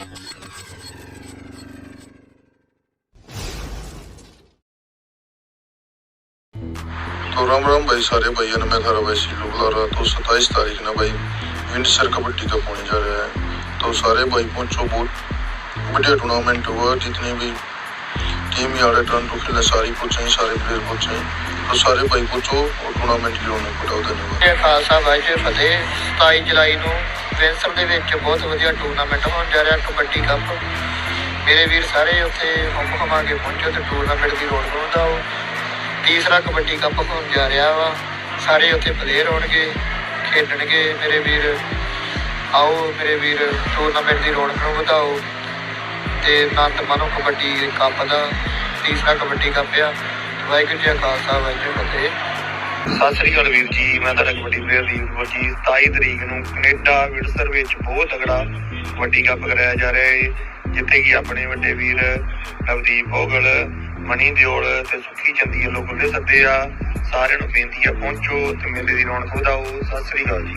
तो राम राम भाई सारे भाइयों ने मैं खरा भाई सीलू बुला रहा तो सत्ताईस तारीख ना भाई विंडसर कबड्डी का पहुंच जा रहा है तो सारे भाई पहुंचो बहुत बढ़िया टूर्नामेंट हुआ जितने भी टीम यार टर्न टू खेलने सारी पहुंचे सारे प्लेयर पहुंचे तो सारे भाई पहुंचो और टूर्नामेंट के लिए उन्हें पटाओ धन्यवाद खालसा भाई फतेह सताई जुलाई को 27 ਦੇ ਵਿੱਚ ਬਹੁਤ ਵਧੀਆ ਟੂਰਨਾਮੈਂਟ ਹੋਣ ਜਾ ਰਿਹਾ, ਕਬੱਡੀ ਕੱਪ ਮੇਰੇ ਵੀਰ ਸਾਰੇ ਉੱਥੇ ਹੁਮ ਹੁਮਾ ਕੇ ਪਹੁੰਚੋ ਤੇ ਟੂਰਨਾਮੈਂਟ ਦੀ ਰੋਡ ਬਣਾਉਂਦਾ ਉਹ ਤੀਸਰਾ ਕਬੱਡੀ ਕੱਪ ਹੋਣ ਜਾ ਰਿਹਾ ਵਾ। ਸਾਰੇ ਉੱਥੇ ਪਲੇਅਰ ਹੋਣਗੇ, ਖੇਡਣਗੇ ਮੇਰੇ ਵੀਰ। ਆਓ ਮੇਰੇ ਵੀਰ ਟੂਰਨਾਮੈਂਟ ਦੀ ਰੌਣਕ ਨੂੰ ਵਧਾਓ। ਤੇ ਆਨੰਦ ਮਾਣੋ ਕਬੱਡੀ ਕੱਪ ਦਾ ਤੀਸਰਾ ਕਬੱਡੀ ਕੱਪ ਆ। ਵਾਹਿਗੁਰੂ ਜੀ ਕਾ ਖਾਲਸਾ, ਵਾਹਿਗੁਰੂ ਜੀ ਕੀ ਫਤਿਹ। ਸਤਿ ਸ੍ਰੀ ਅਕਾਲ ਵੀਰ ਜੀ, ਮੈਂ ਤੁਹਾਡਾ ਕਬੱਡੀ ਪਲੇਅਰ ਦੀਪ ਜੀ। 27 ਤਰੀਕ ਨੂੰ ਕੈਨੇਡਾ ਵਿਡਸਰ ਵਿੱਚ ਬਹੁਤ ਤਗੜਾ ਕਬੱਡੀ ਕੱਪ ਕਰਾਇਆ ਜਾ ਰਿਹਾ ਹੈ ਜਿੱਥੇ ਕਿ ਆਪਣੇ ਵੱਡੇ ਵੀਰ ਨਵਦੀਪ ਭੋਗਲ ਮਣੀ ਦਿਓਲ ਤੇ ਸੁਖੀ ਚੰਦੀ ਵੱਲੋਂ ਖੁੱਲੇ ਸੱਦੇ ਆ। ਸਾਰਿਆਂ ਨੂੰ ਬੇਨਤੀ ਆ, ਪਹੁੰਚੋ ਤੇ ਮੇਲੇ ਦੀ ਰੌਣਕ ਵਧਾਓ। ਸਤਿ ਸ੍ਰੀ ਅਕਾਲ ਜੀ।